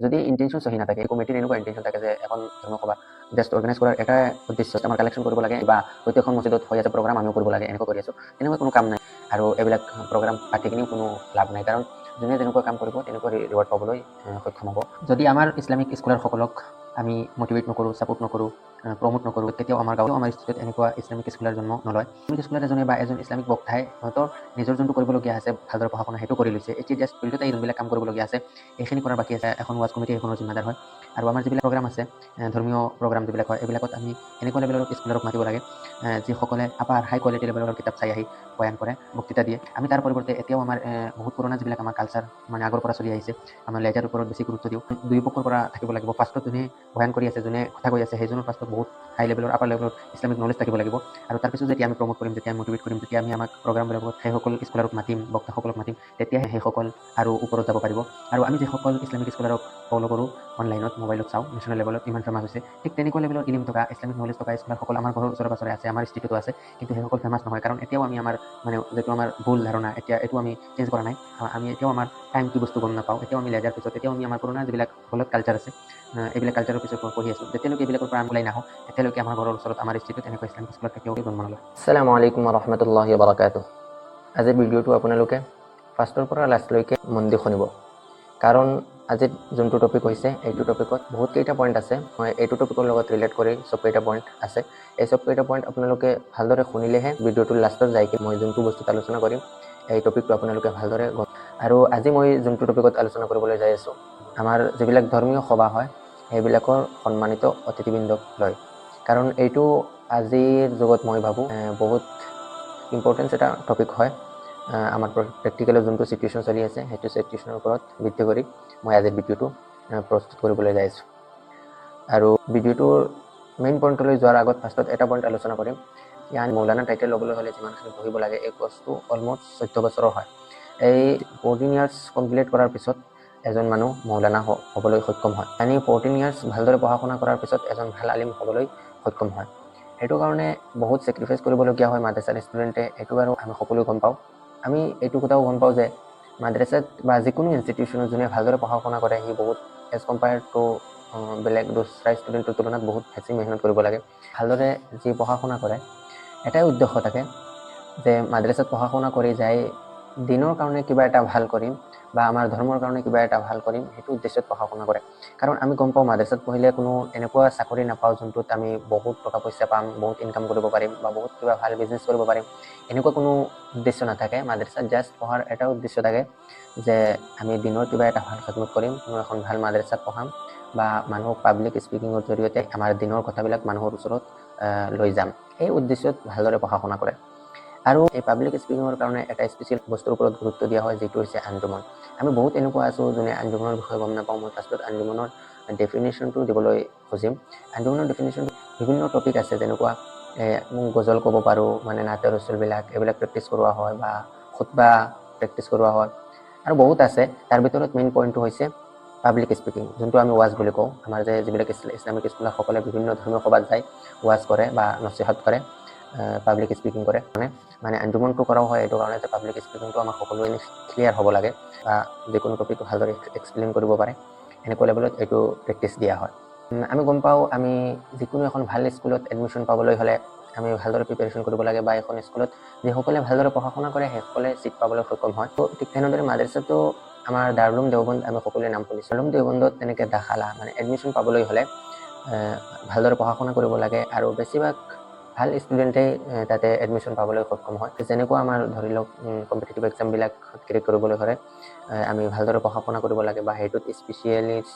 যদি ইণ্টেনশ্যন চহি নাথাকে কমিটির এনেকুৱা ইন্টেনশন থাকে যে এখন ধৰ্মসভা জাষ্ট অৰ্গেনাইজ কৰাৰ এটা উদ্দেশ্য আমাৰ কালেকশ্যন কৰিব লাগে বা প্ৰত্যেকখন মছজিদত হৈ আছে প্ৰগ্ৰাম আমিও কৰিব লাগে, এনেকুৱা কৰি আছোঁ। তেনেকুৱা কোনো কাম নাই। আৰু এইবিলাক প্ৰগ্ৰাম পাতি কিনিও কোনো লাভ নাই। কাৰণ যোনে যেনেকুৱা কাম কৰিব, তেনেকুৱা ৰিৱাৰ্ড পাবলৈ সক্ষম হ'ব। যদি আমাৰ ইছলামিক স্কলাৰসকলক আমি মটিভেট নকৰোঁ ছাপোৰ্ট নকৰোঁ প্ৰমোট নকৰোঁ তেতিয়াও আমাৰ গাঁৱত, আমাৰ ষ্টেটত এনেকুৱা ইছলামিক স্কুলাৰ জন্ম নলয়। ইছলামিক স্কুলাৰ এজনে বা এজন ইছলামিক বক্তাই সিহঁতৰ নিজৰ যোনটো কৰিবলগীয়া আছে, ভালদৰে পঢ়া শুনা সেইটো কৰি লৈছে। এতিয়া জাষ্ট ফিল্ডতে যোনবিলাক কাম কৰিবলগীয়া আছে, এইখিনি কৰাৰ বাকী আছে, এখন ৱাজ কমিটি সেইখনৰ জিম্মাদাৰ হয়। আৰু আমাৰ যিবিলাক প্ৰগ্ৰাম আছে ধৰ্মীয় প্ৰগ্ৰাম যিবিলাক হয়, এইবিলাকত আমি এনেকুৱা লেভেলৰ স্কুলাৰক মাতিব লাগে যিসকলে আপাৰ হাই কোৱালিটি লেভেলৰ কিতাপ চাই আহি বয়ান কৰে, বক্তৃতা দিয়ে। আমি তাৰ পৰিৱৰ্তে এতিয়াও আমাৰ বহুত পুৰণা যিবিলাক আমাৰ কালচাৰ মানে আগৰ পৰা চলি আহিছে, আমাৰ লেজাৰ ওপৰত বেছি গুৰুত্ব দিওঁ। দুই পক্ষৰ পৰা থাকিব লাগিব। ফাৰ্ষ্টত যোনে বয়ান কৰি আছে, যোনে কথা কৈ আছে, সেইজনৰ পাছত বহুত হাই লেভেলৰ আপাৰ লেভেলৰ ইছলামিক নলেজ থাকিব লাগিব। আৰু তাৰপিছত যেতিয়া আমি প্ৰমোট কৰিম, যেতিয়া মটিভেট কৰিম, যেতিয়া আমি আমাক প্ৰগ্ৰামবিলাকত সেইসকল স্কলাৰক মাতিম, বক্তাসকলক মাতিম, তেতিয়াহে সেইসকল আৰু ওপৰত যাব পাৰিব। আৰু আমি যিসকল ইছলামিক স্কলাৰক ফ'ল' কৰোঁ অনলাইনত মোবাইলত চাওঁ নেশ্যনেল লেভেলত ইমান ফেমাছ হৈছে। ঠিক তেনেকুৱা লেভেলৰ ইলিম থকা ইছলামিক নলেজ থকা স্কলাৰসকল আমাৰ ঘৰৰ ওচৰে পাঁজৰে আছে, আমাৰ ষ্টেটতো আছে, কিন্তু সেইসকল ফেমাছ নহয়। কাৰণ এতিয়াও আমি আমাৰ মানে যিটো আমাৰ ভুল ধাৰণা, এতিয়া এইটো আমি চেঞ্জ কৰা নাই। আমি এতিয়াও আমাৰ টাইম কি বস্তু গম নাপাওঁ। এতিয়াও আমি লেজাৰ পিছত, এতিয়াও আমি আমাৰ পুৰণা যিবিলাক হলত কালচাৰ আছে এইবিলাক কালচাৰৰ পিছত পঢ়ি আছোঁ। যেতিয়ালৈকে এইবিলাকৰ পৰা আমি ওলাই নাহোঁ, তেতিয়ালৈকে আমাৰ ঘৰৰ ওচৰত, আমাৰ ষ্টেটত এনেকুৱা ইছলামিক স্কুলত কেতিয়াও জন্ম নলয় আসসালামু আলাইকুম ৰহমতুল্লাহি বাৰাকাতুহ আজিৰ ভিডিঅ'টো আপোনালোকে ফাৰ্ষ্টৰ পৰা লাষ্টলৈকে মন দি শুনিব। কাৰণ আজি যোনটো টপিক হৈছে, এইটো টপিকত বহুতকেইটা পইণ্ট আছে। মই এইটো টপিকৰ লগত ৰিলেট কৰি চবকেইটা পইণ্ট আছে। এই চবকেইটা পইণ্ট আপোনালোকে ভালদৰে শুনিলেহে ভিডিঅ'টোৰ লাষ্টত যাই কি মই যোনটো বস্তুত আলোচনা কৰিম, এই টপিকটো আপোনালোকে ভালদৰে গম আৰু আজি মই যোনটো টপিকত আলোচনা কৰিবলৈ যাই আছোঁ, আমাৰ যিবিলাক ধৰ্মীয় সভা হয়, সেইবিলাকৰ সন্মানিত অতিথিবৃন্দক লৈ কাৰণ এইটো আজিৰ যুগত মই ভাবোঁ বহুত ইম্পৰ্টেঞ্চ এটা টপিক হয়। আমাৰ প্ৰেক্টিকেলৰ যোনটো চিটুৱেশ্যন চলি আছে সেইটো চিটুৱেশ্যনৰ ওপৰত ভিত্তি কৰি মই আজিৰ ভিডিঅ'টো প্ৰস্তুত কৰিবলৈ যাই আছোঁ। আৰু ভিডিঅ'টোৰ মেইন পইণ্টলৈ যোৱাৰ আগত ফাৰ্ষ্টত এটা পইণ্ট আলোচনা কৰিম। ইয়াৰ মৌলানা টাইটেল ল'বলৈ হ'লে যিমানখিনি পঢ়িব লাগে এই কোৰ্চটো অলমষ্ট চৈধ্য বছৰৰ হয়। এই ফ'ৰ্টিন ইয়াৰ্ছ কমপ্লিট কৰাৰ পিছত এজন মানুহ মৌলানা হ'বলৈ সক্ষম হয়। yani ফ'ৰ্টিন ইয়াৰ্ছ ভালদৰে পঢ়া শুনা কৰাৰ পিছত এজন ভাল আলিম হ'বলৈ সক্ষম হয়। সেইটো কাৰণে বহুত ছেক্ৰিফাইচ কৰিবলগীয়া হয় মাদ্ৰাছাৰ ষ্টুডেণ্টে এইটো বাৰু আমি সকলোৱে গম পাওঁ। আমি এইটো কথাও গম পাওঁ যে মাদ্ৰাছাত বা যিকোনো ইনষ্টিটিউশ্যনত যোনে ভালদৰে পঢ়া শুনা কৰে, সি বহুত এজ কম্পেয়াৰ টু বেলেগ দোচৰা ষ্টুডেণ্টৰ তুলনাত বহুত বেছি মেহনত কৰিব লাগে। ভালদৰে যি পঢ়া শুনা কৰে, এটাই উদ্দেশ্য থাকে যে মাদ্ৰাছাত পঢ়া শুনা কৰি যাই দিনৰ কাৰণে কিবা এটা ভালো কৰিম বা আমাৰ ধৰ্মৰ কাৰণে কিবা এটা ভালো কৰিম, সেইটো উদ্দেশ্যত পঢ়া শুনা কৰে। কাৰণ আমি গম পাওঁ, মাদ্ৰাছাত পঢ়িলে কোনো এনেকুৱা চাকৰি নাপাওঁ যোনটোত আমি বহুত টকা পইচা পাম, বহুত ইনকাম কৰিব পাৰিম বা বহুত কিবা ভালো বিজনেছ কৰিব পাৰিম। এনেকুৱা কোনো উদ্দেশ্য নাথাকে। মাদ্ৰাছাত জাষ্ট পঢ়াৰ এটা উদ্দেশ্য থাকে যে আমি দিনৰ কিবা এটা ভালো খেদমত কৰিম, কোনো এখন ভালো মাদ্ৰাছাত পঢ়াম বা মানুহক পাব্লিক স্পিকিঙৰ জৰিয়তে আমাৰ দিনৰ কথাবিলাক মানুহৰ ওচৰত লৈ যাম। এই উদ্দেশ্যত ভালদৰে পঢ়া শুনা কৰে। আৰু এই পাব্লিক স্পিকিঙৰ কাৰণে এটা স্পেচিয়েল বস্তুৰ ওপৰত গুৰুত্ব দিয়া হয়, যিটো হৈছে আঞ্জুমন আমি বহুত এনেকুৱা আছোঁ যোনে আঞ্জুমনৰ বিষয়ে গম নাপাওঁ, মই ফাৰ্ষ্টত আঞ্জুমনৰ ডেফিনেশ্যনটো দিবলৈ খুজিম। আঞ্জুমনৰ ডেফিনেশ্যন বিভিন্ন টপিক আছে, যেনেকুৱা গজল ক'ব পাৰোঁ মানে নাটে ৰচুলবিলাক এইবিলাক প্ৰেক্টিচ কৰোৱা হয় বা খুতবা প্ৰেক্টিচ কৰোৱা হয়, আৰু বহুত আছে। তাৰ ভিতৰত মেইন পইণ্টটো হৈছে পাব্লিক স্পিকিং যোনটো আমি ৱাজ বুলি কওঁ। আমাৰ যে, যিবিলাক ইছলা- ইছলামিক স্কুলৰসকলে বিভিন্ন ধৰ্মীয় সভাত যায় ৱাজ কৰে বা নচিহাত কৰে। পাব্লিক স্পিকিং কৰে। মানে মানে আঞ্জুমনটো কৰাও হয়, এইটো কাৰণে যে পাব্লিক স্পিকিংটো আমাৰ সকলোৱে ক্লিয়াৰ হ'ব লাগে বা যিকোনো টপিকটো ভালদৰে এক্সপ্লেইন কৰিব পাৰে। এনেকুৱা লেভেলত এইটো প্ৰেক্টিচ দিয়া হয়। আমি গম পাওঁ, আমি যিকোনো এখন ভালো স্কুলত এডমিশ্যন পাবলৈ হ'লে আমি ভালদৰে প্ৰিপেৰেশ্যন কৰিব লাগে বা এখন স্কুলত যিসকলে ভালদৰে পঢ়া শুনা কৰে, সেইসকলে ছিট পাবলৈ সক্ষম হয়। ত' ঠিক তেনেদৰে মাদ্ৰাছাতো আমাৰ দাৰুলুম দেওবন্দ, আমি সকলোৱে নাম শুনিছোঁ। দাৰুলুম দেওবন্দত তেনেকৈ দাখালা মানে এডমিশ্যন পাবলৈ হ'লে ভালদৰে পঢ়া শুনা কৰিব লাগে আৰু বেছিভাগ ভালো ষ্টুডেণ্টেই তাতে এডমিশ্যন পাবলৈ সক্ষম হয়। যেনেকুৱা আমাৰ ধৰি লওক কম্পিটিটিভ এক্সামবিলাক ক্ৰেক কৰিবলৈ হ'লে আমি ভালদৰে পঢ়া শুনা কৰিব লাগে বা সেইটোত স্পেচিয়েলিষ্ট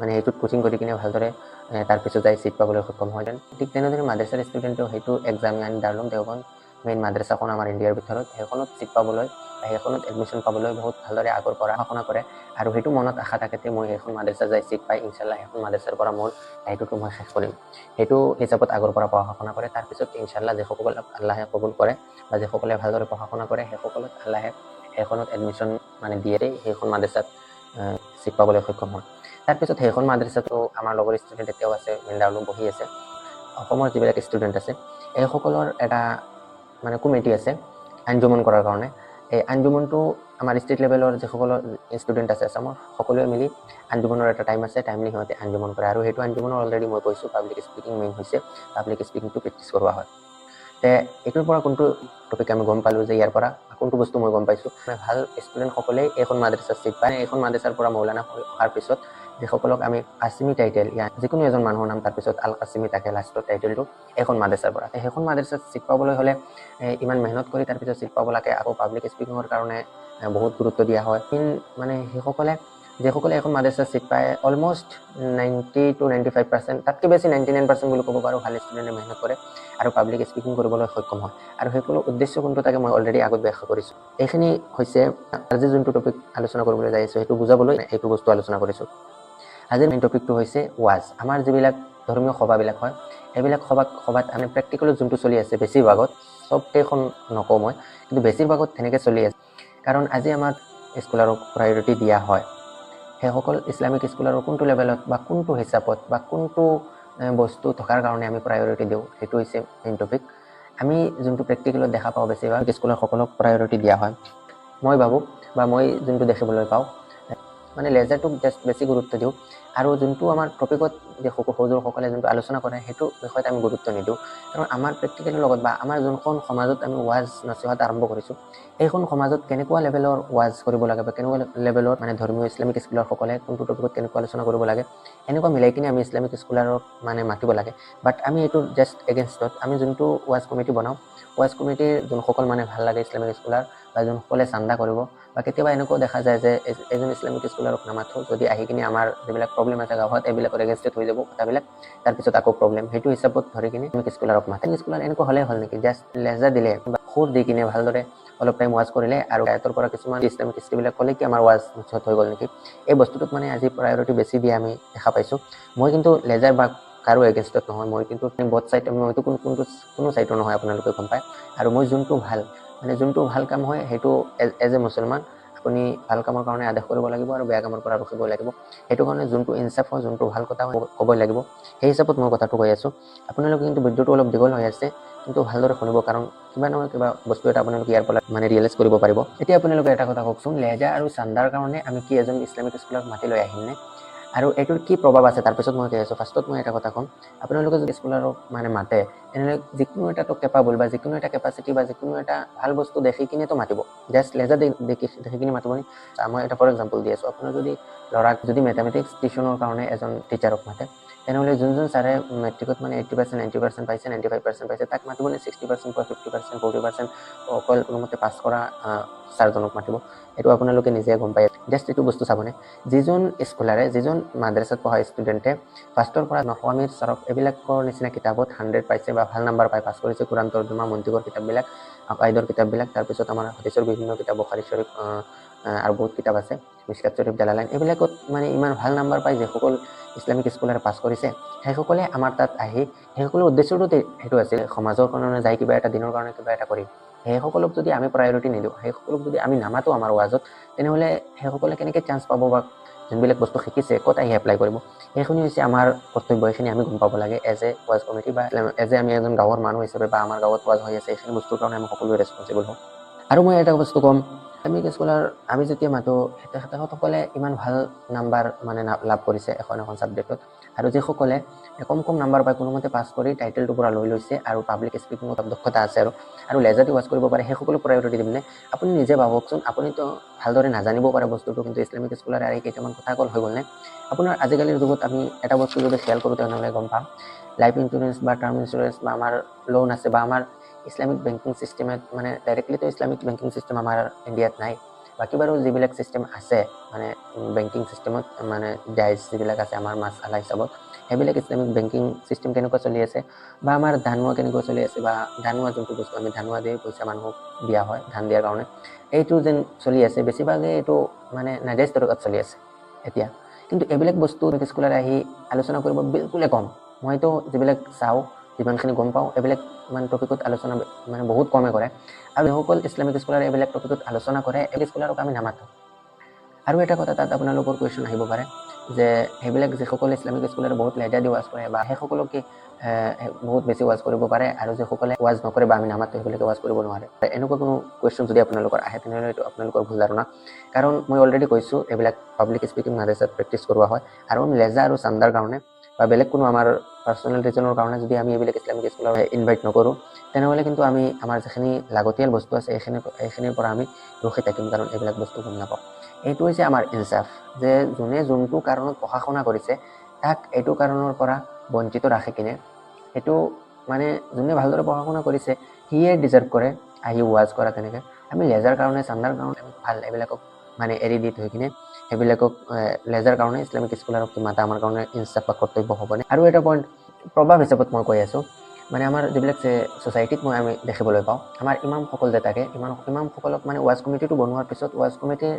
মানে সেইটোত কোচিং কৰি কিনে ভালদৰে তাৰপিছত যাই ছিট পাবলৈ সক্ষম হয়। ঠিক তেনেদৰে মাদ্ৰাছাৰ ষ্টুডেণ্টেও সেইটো এক্সাম আনি দাৰুলুম তেওঁখন মেইন মাদ্ৰাছাখন আমাৰ ইণ্ডিয়াৰ ভিতৰত, সেইখনত ছিট পাবলৈ সেইখনত এডমিশ্যন পাবলৈ বহুত ভালদৰে আগৰ পঢ়া শুনা কৰে আৰু সেইটো মনত আশা থাকে যে মই সেইখন মাদ্ৰাছা যাই ছিট পাই ইনশাল্লাহ সেইখন মাদ্ৰাছাৰ পৰা মোৰ দায়িত্বটো মই শেষ কৰিম। সেইটো হিচাপত আগৰ পৰা পঢ়া শুনা কৰে। তাৰপিছত ইনশাল্লাহ যিসকল আল্লাহে কবুল কৰে বা যিসকলে ভালদৰে পঢ়া শুনা কৰে সেইসকলক আল্লাহে সেইখনত এডমিশ্যন মানে দিয়ে সেইখন মাদ্ৰাছাত ছিট পাবলৈ সক্ষম হয়। তাৰপিছত সেইখন মাদ্ৰাছাতো আমাৰ লগৰ ষ্টুডেণ্ট এতিয়াও আছে মেইন বহি আছে। অসমৰ যিবিলাক ষ্টুডেণ্ট আছে, এইসকলৰ এটা মানে কমিটি আছে আঞ্জুমন কৰাৰ কাৰণে। এই আঞ্জুমনটো আমাৰ ষ্টেট লেভেলৰ যিসকল ষ্টুডেণ্ট আছে আছামৰ সকলোৱে মিলি আঞ্জুমনৰ এটা টাইম আছে টাইমলি সিহঁতে আঞ্জুমন কৰে। আৰু সেইটো আঞ্জুমনৰ অলৰেডি মই কৈছোঁ পাব্লিক স্পিকিং মেইন হৈছে পাব্লিক স্পিকিংটো প্ৰেক্টিছ কৰোৱা হয়। তে, এইটোৰ পৰা কোনটো টপিক আমি গম পালোঁ যে ইয়াৰ পৰা কোনটো বস্তু মই গম পাইছোঁ? ভালো ষ্টুডেণ্টসকলেই এইখন মাদ্ৰাছাত চিট পায়। এইখন মাদ্ৰাছাৰ পৰা মৌলানা হৈ অহাৰ পিছত যিসকলক আমি কাছিমি টাইটেল ইয়াৰ যিকোনো এজন মানুহৰ নাম তাৰপিছত আল কাছিমি থাকে লাষ্টৰ টাইটেলটো এইখন মাদ্ৰাছাৰ পৰা। সেইখন মাদ্ৰাছাত চিট পাবলৈ হ'লে ইমান মেহনত কৰি তাৰপিছত চিট পাব লাগে আকৌ পাব্লিক স্পিকিঙৰ কাৰণে বহুত গুৰুত্ব দিয়া হয়। মানে সেইসকলে, যিসকলে এখন মাদ্ৰাছাত চিট পায় almost ninety two ninety five percent তাতকৈ বেছি নাইণ্টি নাইন পাৰ্চেণ্ট বুলি ক'ব পাৰোঁ, ভালো ষ্টুডেণ্টে মেহনত কৰে আৰু পাব্লিক স্পিকিং কৰিবলৈ সক্ষম হয়। আৰু সেইসকলৰ উদ্দেশ্য কোনটো তাকে মই অলৰেডি আগত ব্যাখ্যা কৰিছোঁ। এইখিনি হৈছে আজি যোনটো টপিক আলোচনা কৰিবলৈ যাই আছোঁ, সেইটো বুজাবলৈ এইটো বস্তু আলোচনা কৰিছোঁ। আজিৰ মেইন টপিকটো হৈছে ৱাজ। আমাৰ যিবিলাক ধৰ্মীয় সভাবিলাক হয় এইবিলাক সভাত সভাত আমি প্ৰেক্টিকেলত যোনটো চলি আছে বেছিভাগত চবকেইখন নকওঁ মই কিন্তু বেছিভাগত তেনেকৈ চলি আছে। কাৰণ আজি আমাৰ স্কুলাৰক প্ৰায়ৰিটি দিয়া হয়। সেইসকল ইছলামিক স্কুলাৰৰ কোনটো লেভেলত বা কোনটো হিচাপত বা কোনটো বস্তু থকাৰ কাৰণে আমি প্ৰায়ৰিটি দিওঁ সেইটো হৈছে মেইন টপিক আমি যোনটো প্ৰেক্টিকেলত দেখা পাওঁ বেছিভাগ স্কুলৰ সকলক প্ৰায়ৰিটি দিয়া হয়। মই ভাবোঁ বা মই যোনটো দেখিবলৈ পাওঁ মানে লেজাৰটোক জাষ্ট বেছি গুৰুত্ব দিওঁ। আৰু যোনটো আমাৰ টপিকত যে সক- যোনটো আলোচনা কৰে, সেইটো বিষয়ত আমি গুৰুত্ব নিদিওঁ। কাৰণ আমাৰ প্ৰেক্টিকেলৰ লগত বা আমাৰ যোনখন সমাজত আমি ৱাজ নচিহত আৰম্ভ কৰিছোঁ, সেইখন সমাজত কেনেকুৱা লেভেলৰ ৱাজ কৰিব লাগে বা কেনেকুৱা লেভেলৰ মানে ধৰ্মীয় ইছলামিক স্কুলাৰসকলে কোনটো টপিকত কেনেকুৱা আলোচনা কৰিব লাগে, এনেকুৱা মিলাই কিনে আমি ইছলামিক স্কুলাৰক মানে মাতিব লাগে। বাট আমি এইটো জাষ্ট এগেইনষ্টত আমি যোনটো ৱাজ কমিটি বনাওঁ, ৱাজ কমিটিৰ যোনসকল মানে ভালো লাগে ইছলামিক স্কুলাৰ বা যোনসকলে চান্দা কৰিব। বা কেতিয়াবা এনেকুৱাও দেখা যায় যে এজন ইছলামিক স্কুলাৰক নামাথো যদি আহি কিনে আমাৰ যিবিলাক প্ৰব্লেম আছে গাঁৱত, এইবিলাকৰ এগেইনষ্টত হৈ যাব কথাবিলাক তাৰপিছত আকৌ প্ৰব্লেম সেইটো হিচাপত ধৰি কিনে ইছলামিক স্কুলাৰক মাতে স্কুলাৰ এনেকুৱা হ'লে হ'ল নেকি? জাষ্ট লেজা দিলে, বা সুৰ দি কিনে ভালদৰে অলপ টাইম ৱাজ কৰিলে আৰু গায়তৰ পৰা কিছুমান ইছলামিক হিষ্ট্ৰীবিলাক ক'লে কি আমাৰ ৱাজ নিশ্চয় হৈ গ'ল নেকি? এই বস্তুটোত মানে আজি প্ৰায়ৰিটি বেছি দিয়ে আমি দেখা পাইছোঁ। মই কিন্তু লেজাৰ বা কাৰো এগেইনষ্টত নহয়। মই কিন্তু বথ চাইড মইতো কোনো, কোনটো, কোনো ছাইডৰ নহয় আপোনালোকে গম পায়। আৰু মই যোনটো ভালো মানে যোনটো ভালো কাম হয়, সেইটো এজ এ মুছলমান, আপুনি ভালো কামৰ কাৰণে আদেশ কৰিব লাগিব আৰু বেয়া কামৰ পৰা ৰখিব লাগিব। সেইটো কাৰণে যোনটো ইনচাফ হয়, যোনটো ভালো কথা ক'বই লাগিব। সেই হিচাপত মই কথাটো কৈ আছোঁ। আপোনালোকে কিন্তু ভিডিঅ'টো অলপ দীঘল হৈ আছে, কিন্তু ভালদৰে শুনিব কাৰণ কিবা নহয় কিবা বস্তু এটা আপোনালোকে ইয়াৰ পৰা মানে ৰিয়েলাইজ কৰিব পাৰিব। এতিয়া আপোনালোকে এটা কথা কওকচোন লেজা আৰু চান্দাৰ কাৰণে আমি কি এজন ইছলামিক স্কুলক মাতি লৈ আহিমনে? আৰু এইটোৰ কি প্ৰভাৱ আছে? তাৰপিছত মই কৈ আছোঁ। ফাৰ্ষ্টত মই এটা কথা ক'ম। আপোনালোকে যদি স্কুলাৰক মানে মাতে, তেনেহ'লে যিকোনো এটাতো কেপাবল বা যিকোনো এটা কেপাচিটি বা যিকোনো এটা ভালো বস্তু দেখি কিনেতো মাতিব। জাষ্ট লেজাৰ দেখি দেখি কিনে মাতিব নি। মই এটা ফৰ এক্সাম্পল দি আছোঁ। আপোনাৰ যদি ল'ৰাক, যদি মেথামেটিক্স টিউশ্যনৰ কাৰণে এজন টিচাৰক মাতে, তেনেহ'লে যোনজন ছাৰে মেট্ৰিকত মানে এইটি পাৰ্চেণ্ট নাইণ্টি পাৰ্চেণ্ট পাইছে নাইণ্টি ফাইভ পাৰ্চেণ্ট পাইছে, তাক মাতিবনে ছিক্সটি পাৰ্চেণ্ট বা ফিফটি পাৰ্চেণ্ট ফৰ্টি পাৰ্চেণ্ট অকল কোনোমতে পাছ কৰা ছাৰজনক মাতিব। এইটো আপোনালোকে নিজে গম পায় জাষ্ট এইটো বস্তু চাবনে? যিজন স্কলাৰে যিজন মাদ্ৰাছাত পঢ়া ষ্টুডেণ্টে ফাৰ্ষ্টৰ পৰা নসৱামীৰ চাৰক এইবিলাকৰ নিচিনা কিতাপত হাণ্ড্ৰেড পাইছে বা ভালো নাম্বাৰ পাই পাছ কৰিছে কোৰাণ, তৰ্জমা মন্তিকৰ কিতাপবিলাক আকাইদৰ কিতাপবিলাক, তাৰপিছত আমাৰ হাদিছৰ বিভিন্ন কিতাপ, বখাৰী শ্বৰীফ আৰু বহুত কিতাপ আছে, মিছকাত শ্বৰীফ জালালাইন এইবিলাকত মানে ইমান ভালো নাম্বাৰ পাই যিসকল ইছলামিক স্কুলাৰে পাছ কৰিছে। সেইসকলে আমাৰ তাত আহি, সেইসকলৰ উদ্দেশ্যটো সেইটো আছিল সমাজৰ কাৰণে যাই কিবা এটা, দিনৰ কাৰণে কিবা এটা কৰিম সেইসকলক যদি আমি প্ৰায়ৰিটি নিদিওঁ, সেইসকলক যদি আমি নামাতো আমাৰ ৱাজত, তেনেহ'লে সেইসকলে কেনেকৈ চান্স পাব বা যোনবিলাক বস্তু শিকিছে, ক'ত আহি এপ্লাই কৰিব? সেইখিনি হৈছে আমাৰ কৰ্তব্য এইখিনি আমি গম পাব লাগে এজ এ ৱাজ কমিটি বা এজ এ আমি এজন গাঁৱৰ মানুহ হিচাপে বা আমাৰ গাঁৱত ৱাজ হৈ আছে এইখিনি বস্তুৰ কাৰণে আমি সকলোৱে ৰেচপনচিবল হওঁ। আৰু মই এটা বস্তু ক'ম আমি স্কুলাৰ আমি যেতিয়া মাতোঁ, তেখেতসকলে ইমান ভালো নাম্বাৰ মানে লাভ কৰিছে এখন এখন ছাবজেক্টত আৰু যিসকলে কম কম নাম্বাৰ পাই, কোনোমতে পাছ কৰি টাইটেলটো পৰা লৈ লৈছে আৰু পাব্লিক স্পিকিঙত দক্ষতা আছে আৰু আৰু লেজাৰটি ৱাজ কৰিব পাৰে, সেইসকলো প্ৰায়ৰিটি দিমনে আপুনি নিজে ভাবকচোন, আপুনিতো ভালদৰে নাজানিব পাৰে বস্তুটো, কিন্তু ইছলামিক স্কুলাৰে আহি কেইটামান কথা ক'ল হৈ গ'লনে আপোনাৰ আজিকালিৰ যুগত আমি এটা বস্তু যদি খেয়াল কৰোঁ, তেনেহ'লে গম পাম। লাইফ ইঞ্চুৰেঞ্চ বা টাৰ্ম ইঞ্চুৰেঞ্চ বা আমাৰ লোন আছে বা আমাৰ ইছলামিক বেংকিং চিষ্টেমত মানে ডাইৰেক্টলিতো ইছলামিক বেংকিং চিষ্টেম আমাৰ ইণ্ডিয়াত নাই। বাকী বাৰু যিবিলাক চিষ্টেম আছে মানে বেংকিং চিষ্টেমত মানে জাইজ যিবিলাক আছে আমাৰ মাছালা হিচাপত সেইবিলাক ইছলামিক বেংকিং চিষ্টেম কেনেকুৱা চলি আছে বা আমাৰ ধানুৱা কেনেকুৱা চলি আছে বা ধানুৱা যোনটো বস্তু আমি ধানুৱা দি পইচা মানুহক দিয়া হয় ধান দিয়াৰ কাৰণে এইটো যেন চলি আছে বেছিভাগেই এইটো মানে নাজাইজ তৰিকাত চলি আছে এতিয়া। কিন্তু এইবিলাক বস্তু স্কুলত আহি আলোচনা কৰিব বিলকুলে কম। মইতো যিবিলাক চাওঁ যিমানখিনি গম পাওঁ, এইবিলাক মানে টপিকত আলোচনা মানে বহুত কমে কৰে। আৰু যিসকল ইছলামিক স্কুলাৰে এইবিলাক টপিকত আলোচনা কৰে এই স্কুলাৰক আমি নামাতো। আৰু এটা কথা তাত আপোনালোকৰ কুৱেশ্যন আহিব পাৰে, যে সেইবিলাক যিসকলে ইছলামিক স্কুলত বহুত লেজাৰ দি ৱাজ কৰে বা সেইসকলকে বহুত বেছি ৱাজ কৰিব পাৰে আৰু যিসকলে ৱাজ নকৰে বা আমি নামাতো, সেইবিলাকে ৱাজ কৰিব নোৱাৰে। এনেকুৱা কোনো কুৱেশ্যন যদি আপোনালোকৰ আহে, তেনেহ'লে এইটো আপোনালোকৰ ভুল ধাৰণা। কাৰণ মই অলৰেডি কৈছোঁ, এইবিলাক পাব্লিক স্পিকিং মাদ্ৰাছাত প্ৰেক্টিচ কৰোৱা হয়। আৰু লেজা আৰু চান্দাৰ কাৰণে বা বেলেগ কোনো আমাৰ পাৰ্চনেল ৰিজনৰ কাৰণে যদি আমি এইবিলাক ইছলামিক স্কুলৰ ইনভাইট নকৰোঁ, তেনেহ'লে কিন্তু আমি আমাৰ যিখিনি লাগতিয়াল বস্তু আছে, এইখিনি, এইখিনিৰ পৰা আমি ৰখি থাকিম, কাৰণ এইবিলাক বস্তু গম নাপাওঁ। এইটো হৈছে আমাৰ ইনচাফ যে যোনে যোনটো কাৰণত পঢ়া শুনা কৰিছে, তাক এইটো কাৰণৰ পৰা বঞ্চিত ৰাখি কিনে, সেইটো মানে যোনে ভালদৰে পঢ়া শুনা কৰিছে, সিয়ে ডিজাৰ্ভ কৰে, আহি ৱাজ কৰা তেনেকৈ। আমি লেজাৰ কাৰণে, চান্দাৰ কাৰণে, ভালো এইবিলাকক মানে এৰি দি থৈ কিনে সেইবিলাকক লেজাৰ কাৰণে ইছলামিক স্কুলাৰক মাতা আমাৰ কাৰণে ইনচাফ বা কৰ্তব্য হ'বনে আৰু এটা পইণ্ট প্ৰভাৱ হিচাপত মই কৈ আছোঁ মানে আমাৰ যিবিলাক ছ'চাইটিত মই আমি দেখিবলৈ পাওঁ, আমাৰ ইমামসকল যে থাকে ইমাম ইমামসকলক মানে ৱাজ কমিটিটো বনোৱাৰ পিছত ৱাজ কমিটিৰ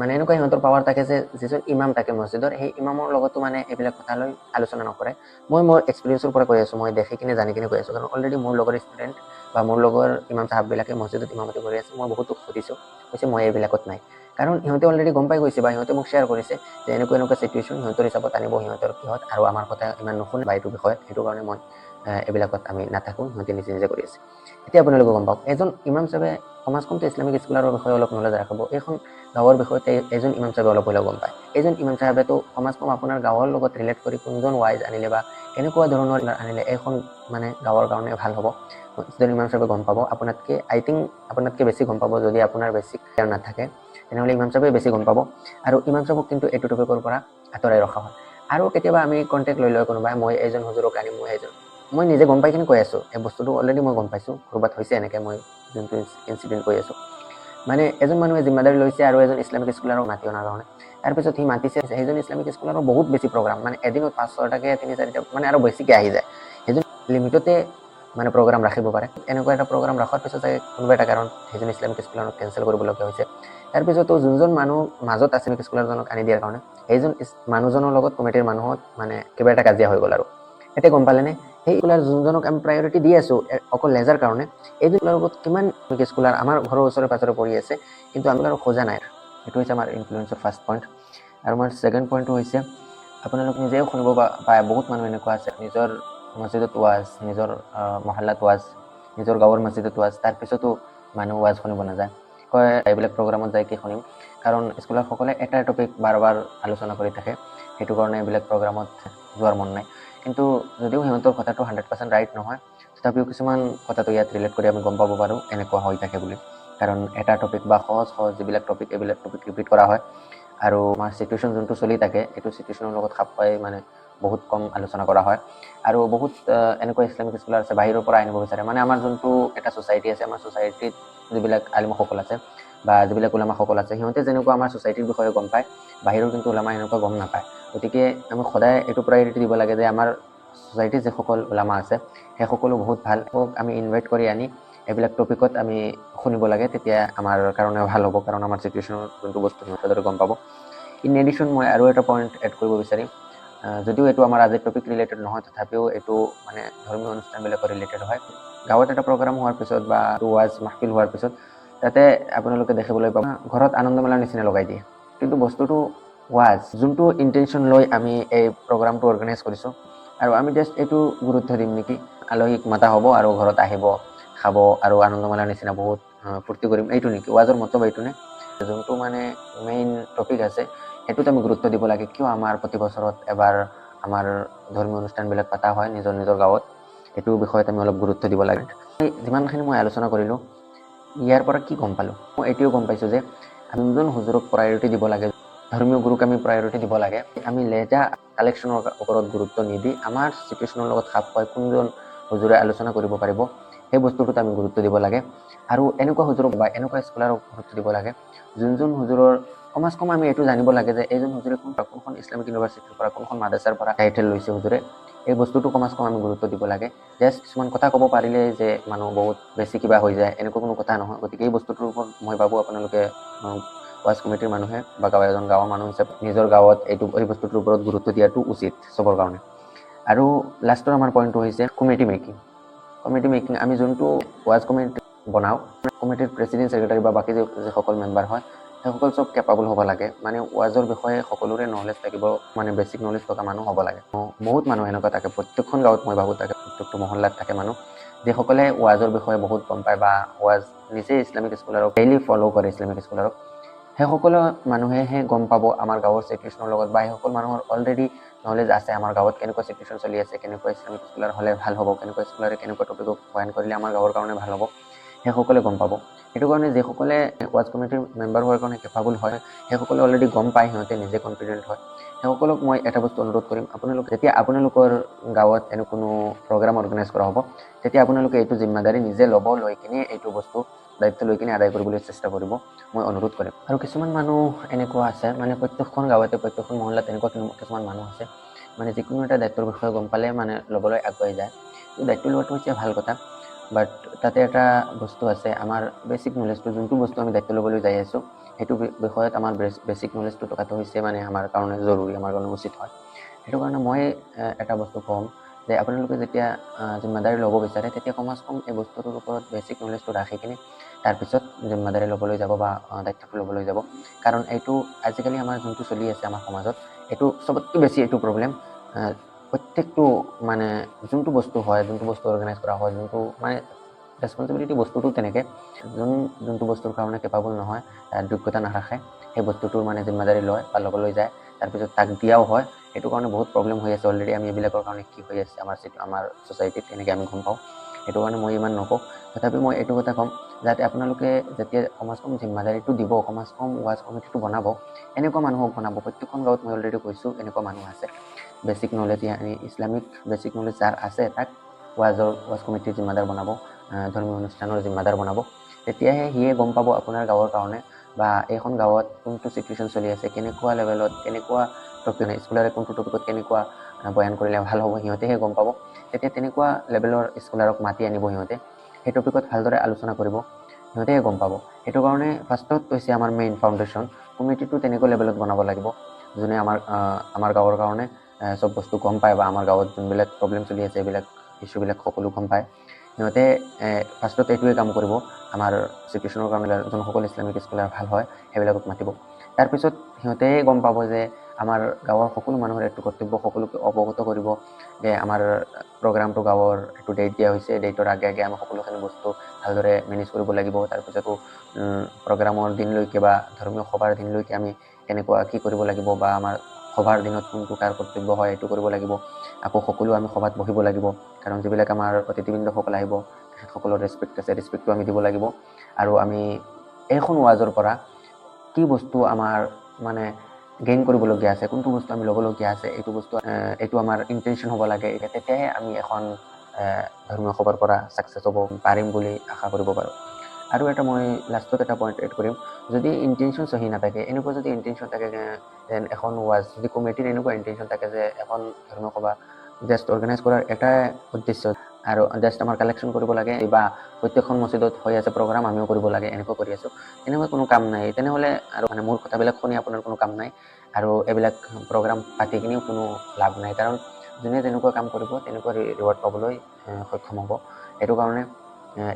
মানে এনেকুৱা সিহঁতৰ পাৱাৰ থাকে যে, যিজন ইমাম থাকে মছজিদৰ, সেই ইমামৰ লগতো মানে এইবিলাক কথা লৈ আলোচনা নকৰে। মই মোৰ এক্সপিৰিয়েঞ্চৰ পৰা কৈ আছোঁ, মই দেখি কিনে, জানি কিনে কৈ আছোঁ, কাৰণ অলৰেডি মোৰ লগৰ ষ্টুডেণ্ট বা মোৰ লগৰ ইমাম চাহাববিলাকে মছজিদত ইমামতি কৰি আছে, মই বহুতো সুধিছোঁ, কৈছে, মই এইবিলাকত নাই। কাৰণ সিহঁতে অলৰেডি গম পাই গৈছে বা সিহঁতে মোক শ্বেয়াৰ কৰিছে যে এনেকুৱা এনেকুৱা চিটুৱেশ্যন সিহঁতৰ হিচাপত আনিব সিহঁতৰ কিহত আৰু আমাৰ কথা ইমান নুশুনে বা এইটো বিষয়ত, সেইটো কাৰণে মই এইবিলাকত আমি নাথাকোঁ, সিহঁতে নিজে নিজে কৰি আছে। এতিয়া আপোনালোকে গম পাওক, এজন ইমাম চাহেবে সমাজখনটো ইছলামিক স্কুলাৰৰ বিষয়ে অলপ নলেজ ৰাখিব, এইখন গাঁৱৰ বিষয়তে এজন ইমাম চাহেবে অলপ হ'লেও গম পায়। এইজন ইমাম চাহেবেতো সমাজখন আপোনাৰ গাঁৱৰ লগত ৰিলেট কৰি কোনজন ৱাইজ আনিলে বা কেনেকুৱা ধৰণৰ আনিলে, এইখন মানে গাঁৱৰ কাৰণে ভালো হ'ব। যিজন ইমাম চাহেবে গম পাব, আপোনাতকৈ আই থিংক আপোনাতকৈ বেছি গম পাব যদি আপোনাৰ বেছি কেয়াৰ নাথাকে, তেনেহ'লে ইমাম চাহেবে বেছি গম পাব। আৰু ইমাম চাহেবক কিন্তু এইটো টপিকৰ পৰা আঁতৰাই ৰখা হয়। আৰু কেতিয়াবা আমি কণ্টেক্ট লৈ লয় কোনোবাই, মই এইজন হুজুৰক আনিম, মই এইজন মই নিজে গম পাই কিনে কৈ আছোঁ। এই বস্তুটো অলৰেডি মই গম পাইছোঁ। ক'ৰবাত হৈছে এনেকৈ মই যোনটো ইনচিডেণ্ট কৈ আছোঁ। মানে এজন মানুহে জিম্মাদাৰী লৈছে আৰু এজন ইছলামিক স্কুলাৰক মাতি অনাৰ কাৰণে। তাৰপিছত সি মাতিছে সেইজন ইছলামিক স্কুলাৰৰ বহুত বেছি প্ৰগ্ৰাম মানে এদিনত পাঁচ ছয়টাকৈ, তিনি চাৰিটা মানে আৰু বেছিকৈ আহি যায়। সেইজন লিমিটতে মানে প্ৰগ্ৰাম ৰাখিব পাৰে। এনেকুৱা এটা প্ৰগ্ৰাম ৰখাৰ পিছত চাগে কোনোবা এটা কাৰণ সেইজন ইছলামিক স্কুলাৰক কেঞ্চেল কৰিবলগীয়া হৈছে। তাৰপিছতো যোনজন মানুহ মাজত আছে ইছলামিক স্কুলাৰজনক আনি দিয়াৰ কাৰণে, সেইজন মানুহজনৰ লগত কমিটিৰ মানুহত মানে কিবা এটা কাজিয়া হৈ গ'ল আৰু। এতিয়া গম পালেনে? সেই স্কুলাৰ যোনজনক আমি প্ৰায়ৰিটি দি আছোঁ অকল লেজাৰ কাৰণে স্কুলাৰৰ লগত কিমান স্কুলাৰ আমাৰ ঘৰৰ ওচৰে পাঁজৰে পৰি আছে, কিন্তু আমি আৰু খোজা নাই। এইটো হৈছে আমাৰ ইনফ্লুৱেঞ্চৰ ফাৰ্ষ্ট পইণ্ট আৰু আমাৰ ছেকেণ্ড পইণ্টটো হৈছে, আপোনালোক নিজেও শুনিব পায়, বহুত মানুহ এনেকুৱা আছে, নিজৰ মছজিদত ৱাজ নিজৰ মহল্লাত ৱাজ নিজৰ গাঁৱৰ মছজিদত ৱাজ তাৰপিছতো মানুহ ৱাজ শুনিব নাযায়। কয়, এইবিলাক প্ৰগ্ৰামত যাই কি শুনিম? কাৰণ স্কুলাৰসকলে এটা টপিক বাৰ বাৰ আলোচনা কৰি থাকে, সেইটো কাৰণে এইবিলাক প্ৰগ্ৰামত যোৱাৰ মন নাই। কিন্তু যদিও সিহঁতৰ কথাটো হাণ্ড্ৰেড পাৰ্চেণ্ট ৰাইট নহয়, তথাপিও কিছুমান কথাটো ইয়াত ৰিলেট কৰি আমি গম পাব পাৰোঁ এনেকুৱা হৈ থাকে বুলি। কাৰণ এটা টপিক বা সহজ সহজ যিবিলাক টপিক এইবিলাক টপিক ৰিপিট কৰা হয়। আৰু আমাৰ চিটুৱেশ্যন যোনটো চলি থাকে, এইটো চিটুৱেশ্যনৰ লগত খাপ খুৱাই মানে বহুত কম আলোচনা কৰা হয়। আৰু বহুত এনেকুৱা ইছলামিক স্কুলাৰ আছে, বাহিৰৰ পৰা আনিব বিচাৰে। মানে আমাৰ যোনটো এটা ছ'চাইটি আছে, আমাৰ ছ'চাইটিত যিবিলাক আলিমসকল আছে বা যিবিলাক ওলামাসকল আছে, সিহঁতে যেনেকুৱা আমাৰ ছ'চাইটিৰ বিষয়ে গম পায়, বাহিৰৰ কিন্তু ওলামা এনেকুৱা গম নাপায়। গতিকে আমি সদায় এইটো প্ৰায়ৰিটি দিব লাগে যে আমাৰ ছ'চাইটিৰ যিসকল ওলামা আছে সেই সকলো বহুত ভালো আমি ইনভাইট কৰি আনি এইবিলাক টপিকত আমি শুনিব লাগে, তেতিয়া আমাৰ কাৰণে ভালো হ'ব, কাৰণ আমাৰ চিটুৱেশ্যনৰ যোনটো বস্তু, সিহঁতে গম পাব। ইন এডিশ্যন মই আৰু এটা পইণ্ট এড কৰিব বিচাৰিম। যদিও এইটো আমাৰ আজিৰ টপিক ৰিলেটেড নহয়, তথাপিও এইটো মানে ধৰ্মীয় অনুষ্ঠানবিলাকৰ ৰিলেটেড হয়। গাঁৱত এটা প্ৰগ্ৰাম হোৱাৰ পিছত বা ৱাজ মাহফিল হোৱাৰ পিছত তাতে আপোনালোকে দেখিবলৈ পাব। ঘৰত আনন্দমেলাৰ নিচিনা লগাই দিয়ে। কিন্তু বস্তুটো ৱাজ যোনটো ইণ্টেনশ্যন লৈ আমি এই প্ৰগ্ৰামটো অৰ্গেনাইজ কৰিছোঁ। আৰু আমি জাষ্ট এইটো গুৰুত্ব দিম নেকি? আলহীক মাতা হ'ব আৰু ঘৰত আহিব, খাব আৰু আনন্দমেলাৰ নিচিনা বহুত ফূৰ্তি কৰিম। এইটো নেকি? ৱাজৰ মতলব এইটো নে? যোনটো মানে মেইন টপিক আছে, সেইটোত আমি গুৰুত্ব দিব লাগে। কিয় আমাৰ প্ৰতি বছৰত এবাৰ আমাৰ ধৰ্মীয় অনুষ্ঠানবিলাক পতা হয় নিজৰ নিজৰ গাঁৱত? এইটো বিষয়ত আমি অলপ গুৰুত্ব দিব লাগে। যিমানখিনি মই আলোচনা কৰিলোঁ ইয়াৰ পৰা কি গম পালোঁ? মই এইটোও গম পাইছোঁ যে আমি যোন হুজুৰক প্ৰায়ৰিটি দিব লাগে। ধৰ্মীয় গুৰুক আমি প্ৰায়ৰিটি দিব লাগে। আমি লেজা কালেকশ্যনৰ ওপৰত গুৰুত্ব নিদি আমাৰ চিটুৱেশ্যনৰ লগত খাপ খুৱাই কোনজন হুজুৰে আলোচনা কৰিব পাৰিব, সেই বস্তুটোত আমি গুৰুত্ব দিব লাগে। আৰু এনেকুৱা হুজুৰক বা এনেকুৱা স্কলাৰক গুৰুত্ব দিব লাগে, যোনজন হুজুৰৰ সমাজখন আমি এইটো জানিব লাগে যে এইজন হুজুৰে কোন কোনখন ইছলামিক ইউনিভাৰ্চিটিৰ পৰা, কোনখন মাদ্ৰাছাৰ পৰা টাইটেল লৈছে হুজুৰে, এই বস্তুটো কমাজকম আমি গুৰুত্ব দিব লাগে। জাষ্ট কিছুমান কথা ক'ব পাৰিলে যে মানুহ বহুত বেছি কিবা হৈ যায়, এনেকুৱা কোনো কথা নহয়। গতিকে এই বস্তুটোৰ ওপৰত মই ভাবোঁ আপোনালোকে ৱাজ কমিটিৰ মানুহে বা গাঁৱৰ এজন গাঁৱৰ মানুহ হিচাপে নিজৰ গাঁৱত এইটো, এই বস্তুটোৰ ওপৰত গুৰুত্ব দিয়াটো উচিত চবৰ কাৰণে। আৰু লাষ্টৰ আমাৰ পইণ্টটো হৈছে কমিটি মেকিং কমিটি মেকিং আমি যোনটো ৱাজ কমিটি বনাওঁ কমিটিৰ প্ৰেচিডেণ্ট ছেক্ৰেটাৰী বা বাকী যিসকল মেম্বাৰ হয় সেইসকল চব কেপাবল হ'ব লাগে। মানে ৱাজৰ বিষয়ে সকলোৰে নলেজ থাকিব মানে বেছিক নলেজ থকা মানুহ হ'ব লাগে। বহুত মানুহ এনেকুৱা থাকে, প্ৰত্যেকখন গাঁৱত মই ভাবোঁ থাকে প্ৰত্যেকটো মহল্লাত থাকে মানুহ, যিসকলে ৱাজৰ বিষয়ে বহুত গম পায় বা ৱাজ নিজে ইছলামিক স্কলাৰক ডেইলি ফ'ল' কৰে ইছলামিক স্কলাৰক সেইসকলো মানুহেহে গম পাব আমাৰ গাঁৱৰ চিটুৱেশ্যনৰ লগত বা সেইসকল মানুহৰ অলৰেডি নলেজ আছে আমাৰ গাঁৱত কেনেকুৱা চিটুৱেশ্যন চলি আছে, কেনেকুৱা ইছলামিক স্কলাৰ হ'লে ভালো হ'ব, কেনেকুৱা স্কলাৰে কেনেকুৱা টপিকক বয়ান কৰিলে আমাৰ গাঁৱৰ কাৰণে ভালো হ'ব। সেইসকলে গম পাব। সেইটো কাৰণে যিসকলে ৱাজ কমিটিৰ মেম্বাৰ হোৱাৰ কাৰণে কেপাবল হয়, সেইসকলে অলৰেডি গম পায় সিহঁতে নিজে কনফিডেণ্ট হয়। সেইসকলক মই এটা বস্তু অনুৰোধ কৰিম, আপোনালোক যেতিয়া আপোনালোকৰ গাঁৱত এনে কোনো প্ৰগ্ৰাম অৰ্গেনাইজ কৰা হ'ব, তেতিয়া আপোনালোকে এইটো জিম্মাদাৰী নিজে ল'ব, লৈ কিনে এইটো বস্তু দায়িত্ব লৈ কিনে আদায় কৰিবলৈ চেষ্টা কৰিব। মই অনুৰোধ কৰিম। আৰু কিছুমান মানুহ এনেকুৱা আছে মানে প্ৰত্যেকখন গাঁৱতে, প্ৰত্যেকখন মহল্লাত এনেকুৱা কিছুমান মানুহ আছে মানে যিকোনো এটা দায়িত্বৰ বিষয়ে গম পালে মানে ল'বলৈ আগুৱাই যায়। দায়িত্ব লোৱাটো হৈছে ভালো কথা। বাট তাতে এটা বস্তু আছে। আমাৰ বেছিক নলেজটো যোনটো বস্তু আমি দায়িত্ব ল'বলৈ যাই আছোঁ, সেইটো বিষয়ত আমাৰ বেছিক নলেজটো থকাটো হৈছে মানে আমাৰ কাৰণে জৰুৰী, আমাৰ কাৰণে উচিত হয়। সেইটো কাৰণে মই এটা বস্তু ক'ম যে আপোনালোকে যেতিয়া জিম্মাদাৰী ল'ব বিচাৰে, তেতিয়া কম এই বস্তুটোৰ ওপৰত বেছিক নলেজটো ৰাখি কিনে তাৰপিছত জিম্মাদাৰী ল'বলৈ যাব বা দায়িত্বটো ল'বলৈ যাব। কাৰণ এইটো আজিকালি আমাৰ যোনটো চলি আছে আমাৰ সমাজত, এইটো চবতকৈ বেছি এইটো প্ৰব্লেম প্ৰত্যেকটো মানে যোনটো বস্তু হয় যোনটো বস্তু অৰ্গেনাইজ কৰা হয় যোনটো মানে ৰেচপনচিবিলিটি বস্তুটো তেনেকৈ যোন যোনটো বস্তুৰ কাৰণে কেপাবল নহয় যোগ্যতা নাৰাখে সেই বস্তুটোৰ মানে জিম্মাদাৰী লয় বা ল'বলৈ যায় তাৰপিছত তাক দিয়াও হয় সেইটো কাৰণে বহুত প্ৰব্লেম হৈ আছে অলৰেডি আমি এইবিলাকৰ কাৰণে কি হৈ আছে আমাৰ চিটি আমাৰ ছ'চাইটিত তেনেকৈ আমি গম পাওঁ। সেইটো কাৰণে মই ইমান নকওঁ। তথাপি মই এইটো কথা ক'ম যাতে আপোনালোকে যেতিয়া সমাজ কম জিম্মাদাৰীটো দিব সমাজ কম ৱাজ কমিটিটো বনাব এনেকুৱা মানুহক বনাব প্ৰত্যেকখন গাঁৱত মই অলৰেডি কৈছোঁ এনেকুৱা মানুহ আছে। Basic knowledge Islamic basic knowledge যাৰ আছে, তাক ৱাজৰ ৱাজ কমিটিৰ জিম্মাদাৰ বনাব ধৰ্মীয় অনুষ্ঠানৰ জিম্মাদাৰ বনাব, তেতিয়াহে সিয়ে গম পাব আপোনাৰ গাঁৱৰ কাৰণে বা এইখন গাঁৱত কোনটো চিটুৱেশ্যন চলি আছে, কেনেকুৱা লেভেলত কেনেকুৱা টপিক স্কুলাৰে কোনটো টপিকত কেনেকুৱা বয়ান কৰিলে ভালো হ'ব, সিহঁতেহে গম পাব। তেতিয়া তেনেকুৱা লেভেলৰ স্কলাৰক মাতি আনিব সিহঁতে। সেই টপিকত ভালদৰে আলোচনা কৰিব, সিহঁতেহে গম পাব। সেইটো কাৰণে ফাৰ্ষ্টত হৈছে আমাৰ মেইন ফাউণ্ডেশ্যন কমিটিটো তেনেকুৱা লেভেলত বনাব লাগিব, যোনে আমাৰ আমাৰ গাঁৱৰ কাৰণে চব বস্তু গম পায় বা আমাৰ গাঁৱত যোনবিলাক প্ৰব্লেম চলি আছে, এইবিলাক ইছ্যুবিলাক সকলো গম পায়। সিহঁতে ফাৰ্ষ্টত এইটোৱে কাম কৰিব। আমাৰ চিটুৱেশ্যনৰ কাৰণে যোনসকল ইছলামিক স্কলাৰ ভালো হয়, সেইবিলাকক মাতিব। তাৰপিছত সিহঁতে গম পাব যে আমাৰ গাঁৱৰ সকলো মানুহৰ এইটো কৰ্তব্য সকলোকে অৱগত কৰিব যে আমাৰ প্ৰগ্ৰামটো গাঁৱৰ এইটো ডেট দিয়া হৈছে। ডেটৰ আগে আগে আমি সকলোখিনি বস্তু ভালদৰে মেনেজ কৰিব লাগিব। তাৰপিছতো প্ৰগ্ৰামৰ দিনলৈকে বা ধৰ্মীয় সভাৰ দিনলৈকে আমি কেনেকুৱা কি কৰিব লাগিব বা আমাৰ সভাৰ দিনত কোনটো কাৰ কৰ্তব্য হয় এইটো কৰিব লাগিব। আকৌ সকলো আমি সভাত বহিব লাগিব কাৰণ যিবিলাক আমাৰ অতিথিবৃন্দসকল আহিব তেখেতসকলৰ ৰেচপেক্ট আছে ৰেচপেক্টটো আমি দিব লাগিব। আৰু আমি এইখন ৱাজৰ পৰা কি বস্তু আমাৰ মানে গেইন কৰিবলগীয়া আছে কোনটো বস্তু আমি ল'বলগীয়া আছে এইটো বস্তু এইটো আমাৰ ইণ্টেনশ্যন হ'ব লাগে তেতিয়াহে আমি এখন ধৰ্মীয় সভাৰ পৰা ছাকচেছ হ'ব পাৰিম বুলি আশা কৰিব পাৰোঁ। আৰু এটা মই লাষ্টত এটা পইণ্ট এড কৰিম। যদি ইণ্টেনশ্যন চহি নাথাকে, এনেকুৱা যদি ইণ্টেনশ্যন থাকে যেন এখন ৱাজ যদি কমিটিৰ এনেকুৱা ইণ্টেনশ্যন থাকে যে, এখন ধৰ্ম সভা জাষ্ট অৰ্গেনাইজ কৰাৰ এটাই উদ্দেশ্য আৰু জাষ্ট আমাৰ কালেকশ্যন কৰিব লাগে বা প্ৰত্যেকখন মছজিদত হৈ আছে প্ৰগ্ৰাম আমিও কৰিব লাগে, এনেকুৱা কৰি আছোঁ তেনেকুৱা কোনো কাম নাই। তেনেহ'লে আৰু মানে মোৰ কথাবিলাক শুনি আপোনাৰ কোনো কাম নাই আৰু এইবিলাক প্ৰগ্ৰাম পাতি কিনিও কোনো লাভ নাই। কাৰণ যোনে যেনেকুৱা কাম কৰিব, তেনেকুৱা ৰিৱাৰ্ড পাবলৈ সক্ষম হ'ব। সেইটো কাৰণে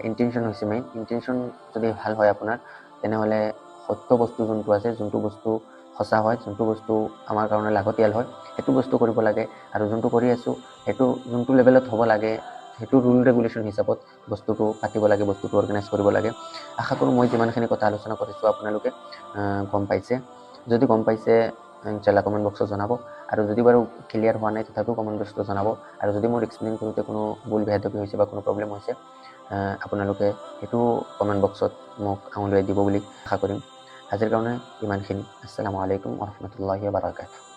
ইণ্টেনশ্যন হৈছে মেইন ইণ্টেনশ্যন যদি ভালো হয় আপোনাৰ, তেনেহ'লে সত্য বস্তু যোনটো আছে, যোনটো বস্তু সঁচা হয়, যোনটো বস্তু আমাৰ কাৰণে লাগতিয়াল হয়, সেইটো বস্তু কৰিব লাগে। আৰু যোনটো কৰি আছোঁ, সেইটো যোনটো লেভেলত হ'ব লাগে, সেইটো ৰুল ৰেগুলেশ্যন হিচাপত বস্তুটো পাতিব লাগে, বস্তুটো অৰ্গেনাইজ কৰিব লাগে। আশা কৰোঁ মই যিমানখিনি কথা আলোচনা কৰিছোঁ আপোনালোকে গম পাইছে। যদি গম পাইছে ইনশাল্লাহ কমেণ্ট বক্সত জনাব। আৰু যদি বাৰু ক্লিয়াৰ হোৱা নাই, তথাপিও কমেণ্ট বক্সত জনাব। আৰু যদি মোৰ এক্সপ্লেইন কৰোঁতে কোনো ভুল ভেদবি হৈছে বা কোনো প্ৰব্লেম হৈছে আপোনালোকে সেইটো কমেণ্ট বক্সত মোক আঙুলিয়াই দিব বুলি আশা কৰিম। আজিৰ কাৰণে ইমানখিনি। আসসালামু আলাইকুম ৰহমতুল্লাহি বাৰকাতুহ